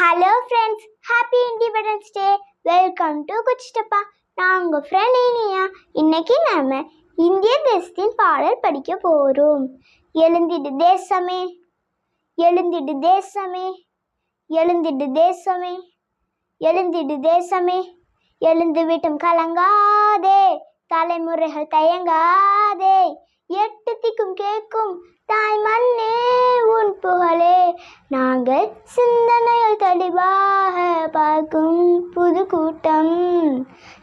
Hello friends happy independence day welcome to குச்சிட்டப்பா நான் உங்கள் friend Iniya. இன்னைக்கு நாம இந்திய தேசத்தின் பாடல் படிக்க போகிறோம் எழுந்திடு தேசமே. எழுந்திடு தேசமே. எழுந்திடு தேசமே. எழுந்திடு தேசமே. எழுந்து விட்டும் கலங்காதே. தலைமுறைகள் தயங்காதே. எட்டு திக்கும் கேட்கும் தாய் மண்ணே உன் புகழே. நாங்கள் சிந்தனையோ தெளிவாக பார்க்கும் புது கூட்டம்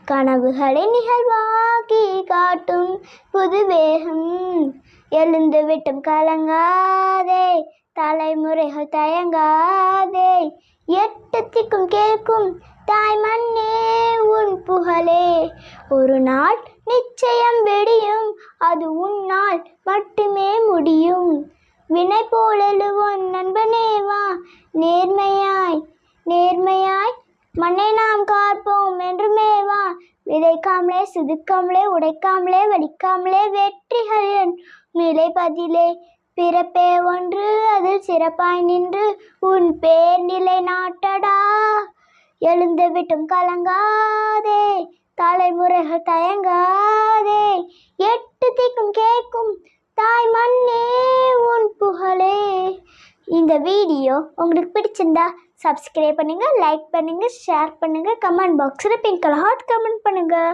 கனவுகளை நிகழ்வாக்கி காட்டும் புது வேகம் எழுந்து விட்டும் கலங்காதே தலைமுறைகள் தயங்காதே. எட்டு திக்கும் கேட்கும் தாய் மண்ணே உன் புகழே. ஒரு நாள் நிச்சயம் வெடியும் அது உன்னால் மட்டுமே முடியும். வினை போல் எழுவோம் நண்பனே வா. நேர்மையாய் மண்ணை நாம் காப்போம் என்றுமே வா. விதைக்காமலே சிதுக்காமலே உடைக்காமலே வடிக்காமலே வெற்றிகளின் நிலைப்பதிலே. பிறப்பே ஒன்று அதில் சிறப்பாய் நின்று உன் பேர் நிலை நாட்டடா எழுந்து விட்டும் கலங்காதே தலைமுறைகள் தயங்காதே. எட்டு திக்கும் கேட்கும் தாய் மண்ணே உன் புகழே இந்த வீடியோ உங்களுக்கு பிடிச்சிருந்தா சப்ஸ்கிரைப் பண்ணுங்கள் லைக் பண்ணுங்கள் ஷேர் பண்ணுங்கள் கமெண்ட் பாக்ஸில் பிங்க் கலர் ஹார்ட் கமெண்ட் பண்ணுங்கள்